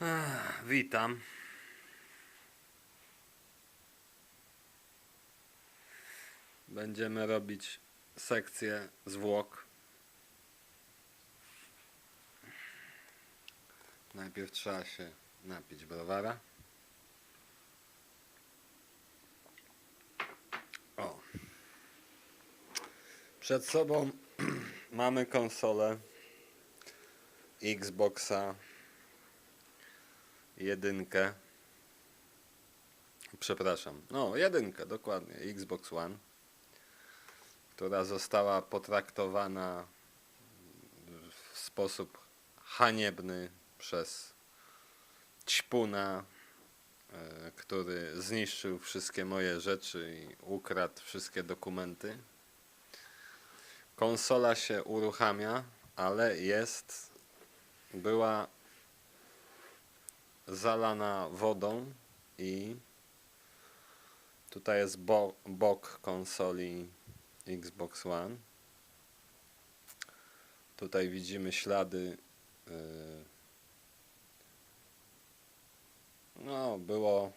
Ech, witam. Będziemy robić sekcję zwłok. Najpierw trzeba się napić browara. O. Przed sobą mamy konsolę Xboxa jedynkę. Przepraszam. No, jedynkę, dokładnie. Xbox One. Która została potraktowana w sposób haniebny przez ćpuna, e, który zniszczył wszystkie moje rzeczy i ukradł wszystkie dokumenty. Konsola się uruchamia, ale jest była zalana wodą i tutaj jest bo, bok konsoli Xbox One. Tutaj widzimy ślady. Yy, no, było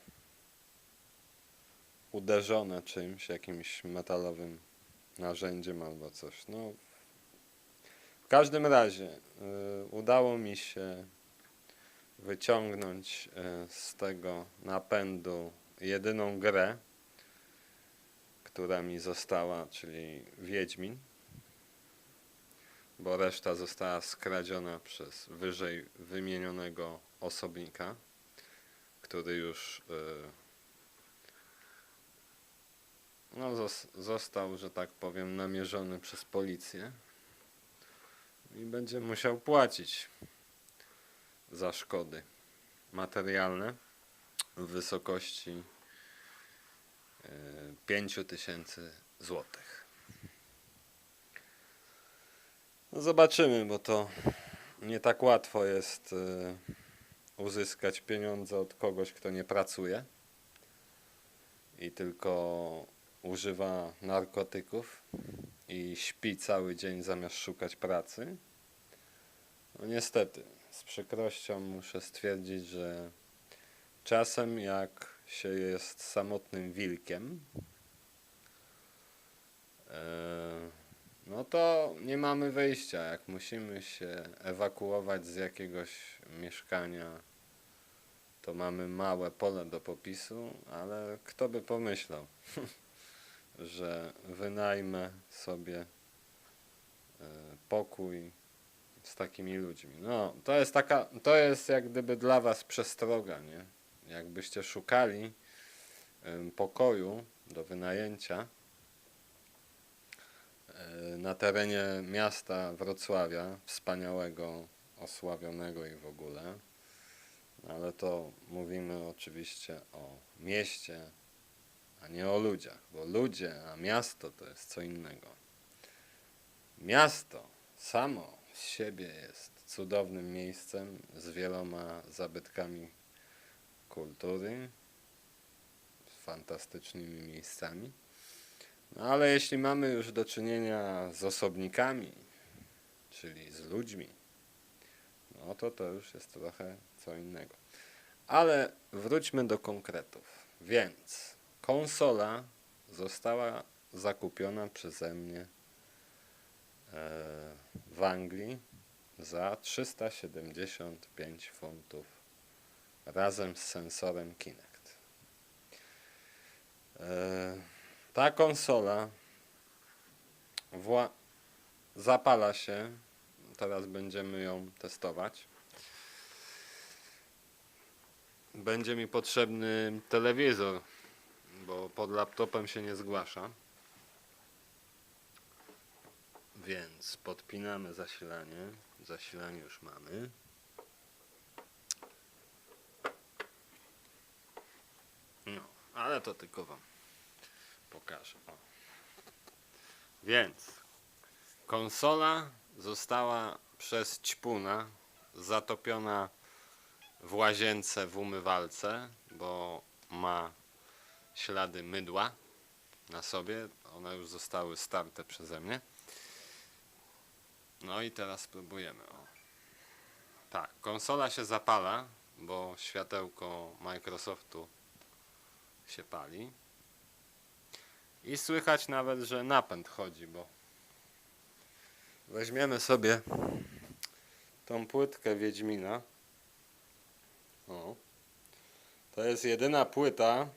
uderzone czymś, jakimś metalowym narzędziem albo coś. No, w każdym razie y, udało mi się wyciągnąć y, z tego napędu jedyną grę, która mi została, czyli Wiedźmin, bo reszta została skradziona przez wyżej wymienionego osobnika, który już y, no, zos- został, że tak powiem, namierzony przez policję i będzie musiał płacić za szkody materialne w wysokości e, 5 tysięcy złotych. No zobaczymy, bo to nie tak łatwo jest e, uzyskać pieniądze od kogoś, kto nie pracuje i tylko używa narkotyków i śpi cały dzień zamiast szukać pracy. No niestety, z przykrością muszę stwierdzić, że czasem jak się jest samotnym wilkiem, e, no to nie mamy wyjścia. Jak musimy się ewakuować z jakiegoś mieszkania, to mamy małe pole do popisu, ale kto by pomyślał, że wynajmę sobie e, pokój z takimi ludźmi. No, to jest taka, to jest jak gdyby dla was przestroga, nie? Jakbyście szukali em, pokoju do wynajęcia e, na terenie miasta Wrocławia, wspaniałego, osławionego i w ogóle, ale to mówimy oczywiście o mieście, a nie o ludziach, bo ludzie, a miasto to jest co innego. Miasto samo siebie jest cudownym miejscem z wieloma zabytkami kultury, z fantastycznymi miejscami. No ale jeśli mamy już do czynienia z osobnikami, czyli z ludźmi, no to to już jest trochę co innego. Ale wróćmy do konkretów. Więc konsola została zakupiona przeze mnie e, w Anglii za 375 funtów razem z sensorem Kinect. E, ta konsola zapala się. Teraz będziemy ją testować. Będzie mi potrzebny telewizor, bo pod laptopem się nie zgłasza. Więc podpinamy zasilanie. Zasilanie już mamy. No, ale to tylko Wam pokażę. O. Więc konsola została przez ćpuna zatopiona w łazience w umywalce, bo ma ślady mydła na sobie. One już zostały starte przeze mnie. No i teraz spróbujemy. O. Tak, konsola się zapala, bo światełko Microsoftu się pali. I słychać nawet, że napęd chodzi, bo weźmiemy sobie tą płytkę Wiedźmina. O. To jest jedyna płyta.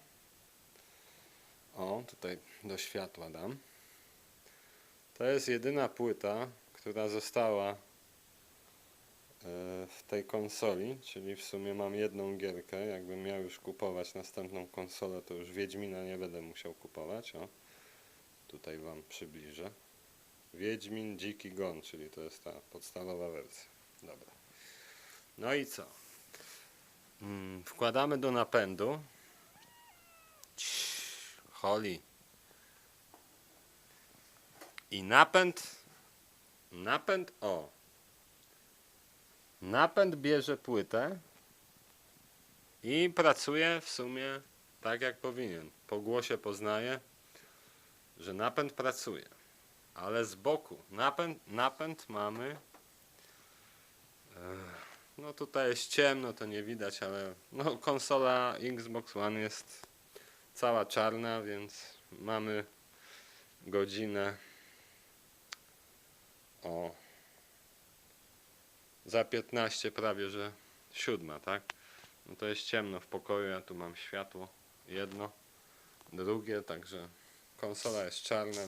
O, tutaj do światła dam. To jest jedyna płyta, która została e, w tej konsoli, czyli w sumie mam jedną gierkę. Jakbym miał już kupować następną konsolę, to już Wiedźmina nie będę musiał kupować. O, tutaj Wam przybliżę. Wiedźmin Dziki Gon, czyli to jest ta podstawowa wersja. Dobra. No i co? Mm, Wkładamy do napędu. Ciii, Holly. I napęd. Napęd o. Napęd bierze płytę i pracuje w sumie tak jak powinien. Po głosie poznaje, że napęd pracuje. Ale z boku napęd, napęd mamy. No tutaj jest ciemno, to nie widać, ale no konsola Xbox One jest cała czarna, więc mamy godzinę o za 15 prawie, że siódma, tak? No to jest ciemno w pokoju, ja tu mam światło jedno, drugie, także konsola jest czarna,